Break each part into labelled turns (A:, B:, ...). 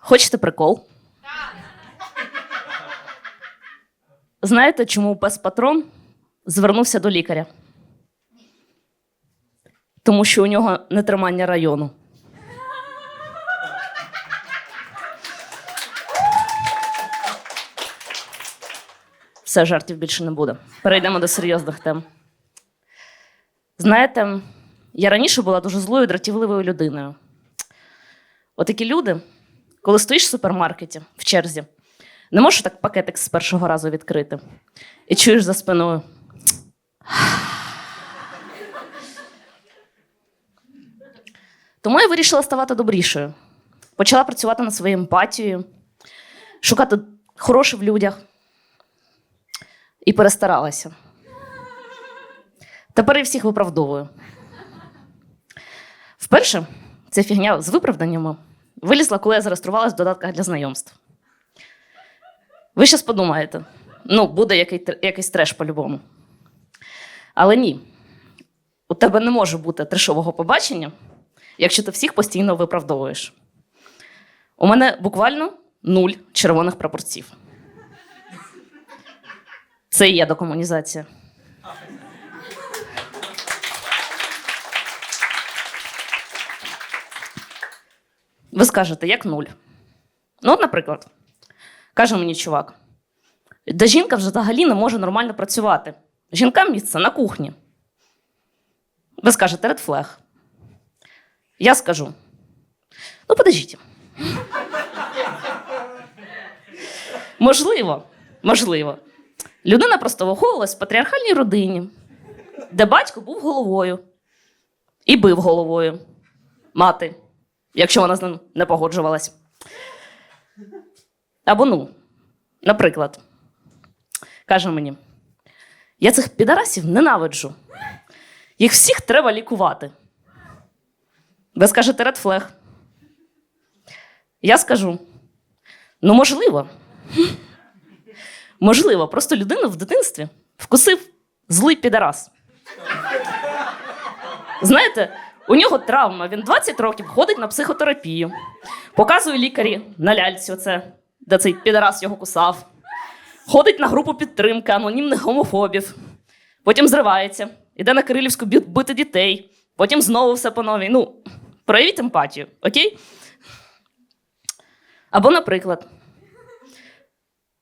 A: Хочете прикол? Знаєте, чому пес патрон звернувся до лікаря? Тому що у нього нетримання району. Все, жартів більше не буде. Перейдемо до серйозних тем. Знаєте, я раніше була дуже злою, дратівливою людиною. Отакі люди, коли стоїш в супермаркеті в черзі, не можеш так пакетик з першого разу відкрити. І чуєш за спиною. Тому я вирішила ставати добрішою. Почала працювати над своєю емпатією, шукати хороше в людях і перестаралася. Тепер я всіх виправдовую. Вперше ця фігня з виправданнями вилізла, коли я зареєструвалася в додатках для знайомств. Ви щас подумаєте, ну, буде який, якийсь треш по-любому. Але ні, у тебе не може бути трешового побачення, якщо ти всіх постійно виправдовуєш. У мене буквально нуль червоних прапорців. Це і є декомунізація. Ви скажете, як нуль? Ну, от, наприклад, каже мені чувак: да жінка вже взагалі не може нормально працювати. Жінкам місце на кухні. Ви скажете ред флег. Я скажу: ну, подождіть. Можливо, можливо. Людина просто виховувалась в патріархальній родині, де батько був головою і бив головою мати, якщо вона з ним не погоджувалась. Або ну, наприклад, каже мені: я цих підарасів ненавиджу. Їх всіх треба лікувати. Ви скажете ред флег. Я скажу: ну, можливо. Можливо, просто людину в дитинстві вкусив злий підарас. Знаєте, у нього травма, він 20 років ходить на психотерапію, показує лікарі на ляльці, оце, де цей підарас його кусав, ходить на групу підтримки анонімних гомофобів, потім зривається, іде на Кирилівську бити дітей, потім знову все по новій. Ну, проявіть емпатію, окей? Або, наприклад,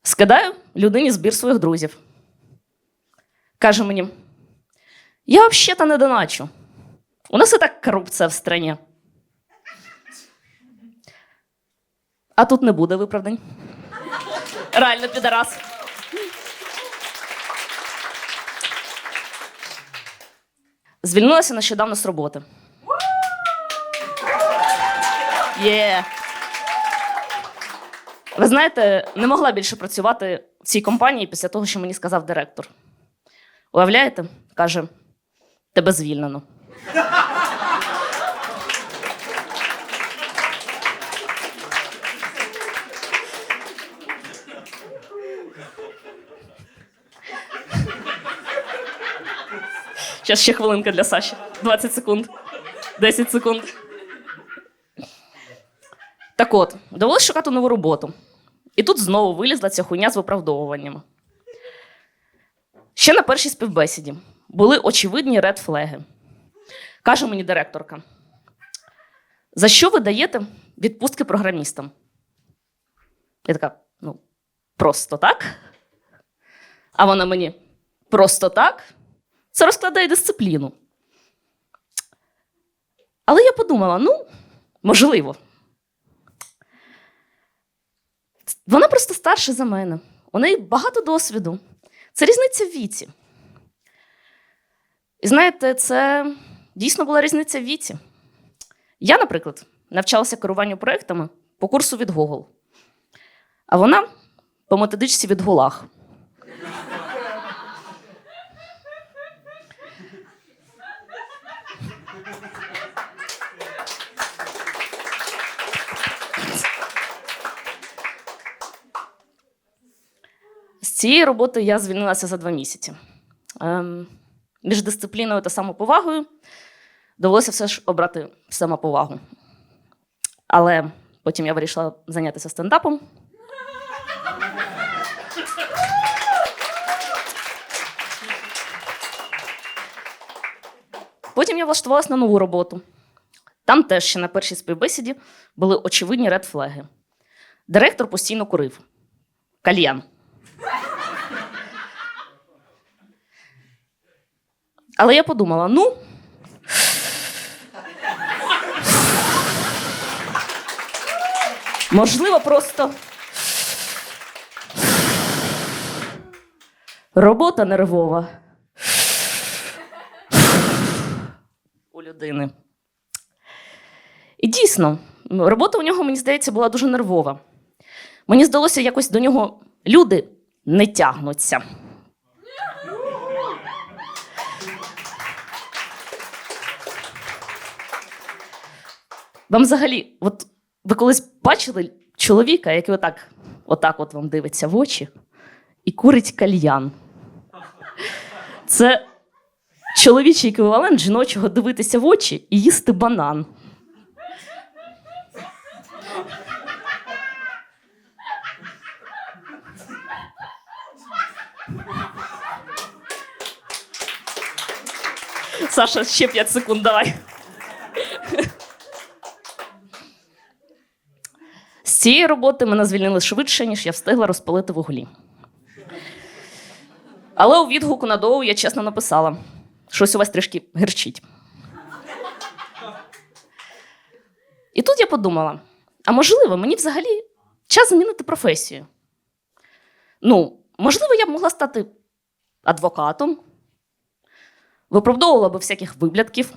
A: скидаю людині збір своїх друзів. Каже мені: я взагалі-то не доначу. У нас і так корупція в страні. А тут не буде виправдань. Реально підарас. Звільнилася нещодавно з роботи. Є. Ви знаєте, не могла більше працювати в цій компанії після того, що мені сказав директор. Уявляєте? Каже, тебе звільнено. Зараз ще хвилинка для Саші. 20 секунд. 10 секунд. Так от, довелося шукати нову роботу. І тут знову вилізла ця хуйня з виправдовуваннями. Ще на першій співбесіді були очевидні ред флеги. Каже мені директорка: за що ви даєте відпустки програмістам? Я така, ну, просто так. А вона мені просто так. Це розкладає дисципліну. Але я подумала: ну, можливо. Вона просто старша за мене. У неї багато досвіду. Це різниця в віці. І знаєте, це дійсно була різниця в віці. Я, наприклад, навчалася керуванню проектами по курсу від Google, а вона по методичці від Гулаг. З цієї роботи я звільнилася за два місяці. Ем, між дисципліною та самоповагою довелося все ж обрати самоповагу. Але Потім я вирішила зайнятися стендапом. Потім я влаштувалася на нову роботу. Там теж ще на першій співбесіді були очевидні редфлеги. Директор постійно курив. Кальян. Але я подумала: ну. Можливо, просто робота нервова у людини. І дійсно, робота у нього, мені здається, була дуже нервова. Мені здалося, якось до нього люди не тягнуться. Вам взагалі, от ви колись бачили чоловіка, який отак, отак от вам дивиться в очі і курить кальян. Це чоловічий еквівалент жіночого дивитися в очі і їсти банан. Саша, ще 5 секунд, давай. Цієї роботи мене звільнили швидше, ніж я встигла розпалити вуглі. Але у відгуку на доу я чесно написала: щось у вас трішки гірчить. І тут я подумала: а можливо, мені взагалі час змінити професію. Ну, можливо, я б могла стати адвокатом, виправдовувала би всяких виблядків,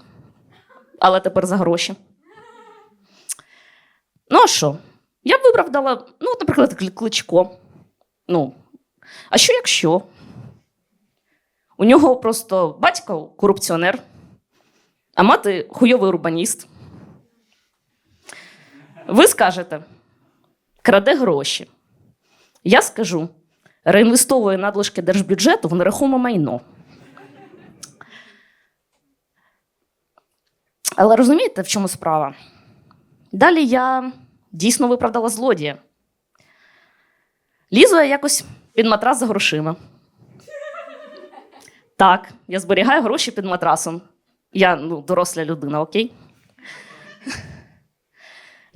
A: але тепер за гроші. Ну, а що? Я б виправдала, ну, наприклад, кличко. Ну, а що якщо? У нього просто батько корупціонер, а мати хуйовий урбаніст. Ви скажете, краде гроші. Я скажу, реінвестовує надлишки держбюджету в нерухоме майно. Але розумієте, в чому справа? Далі я дійсно виправдала злодія. Лізу я якось під матрас за грошима. Так, я зберігаю гроші під матрасом. Я ну, доросла людина, окей?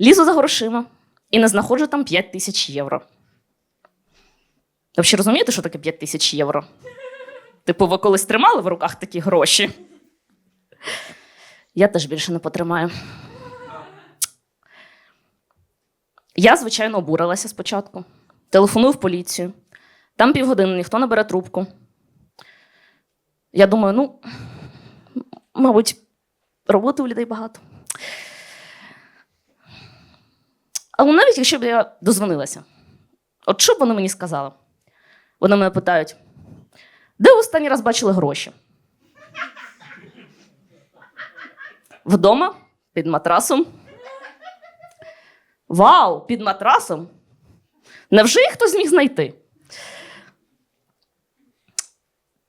A: Лізу за грошима і не знаходжу там 5 тисяч євро. Ви взагалі розумієте, що таке 5 тисяч євро? Типу, ви колись тримали в руках такі гроші? Я теж більше не потримаю. Я, звичайно, обурилася спочатку. Телефоную в поліцію. Там півгодини ніхто не бере трубку. Я думаю, ну, мабуть, роботи у людей багато. Але навіть якщо б я дозвонилася, от що б вони мені сказали? Вони мене питають: де ви останній раз бачили гроші? Вдома, під матрасом. Вау, під матрасом? Невже їх хтось зміг знайти?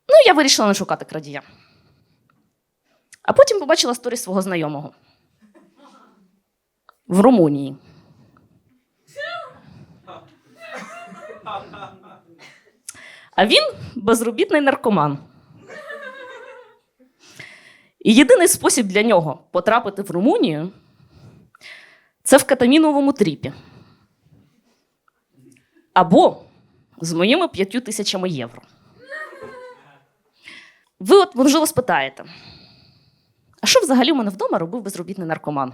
A: Ну, я вирішила не шукати крадія. А потім побачила сторіс свого знайомого в Румунії. А він безробітний наркоман. І єдиний спосіб для нього потрапити в Румунію це в катаміновому тріпі. Або з моїми п'ятью тисячами євро. Ви от можливо спитаєте, а що взагалі у мене вдома робив безробітний наркоман?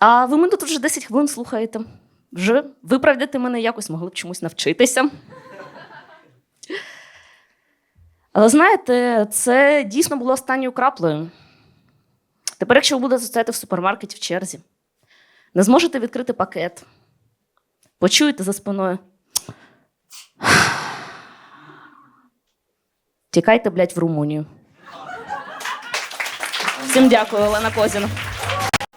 A: А ви мене тут вже 10 хвилин слухаєте. Вже виправдати мене якось могли б чомусь навчитися. Але знаєте, це дійсно було останньою краплею. Тепер, якщо ви будете стояти в супермаркеті в черзі, не зможете відкрити пакет, почуєте за спиною. Тікайте, блядь, в Румунію. Всім дякую, Олена Козіна.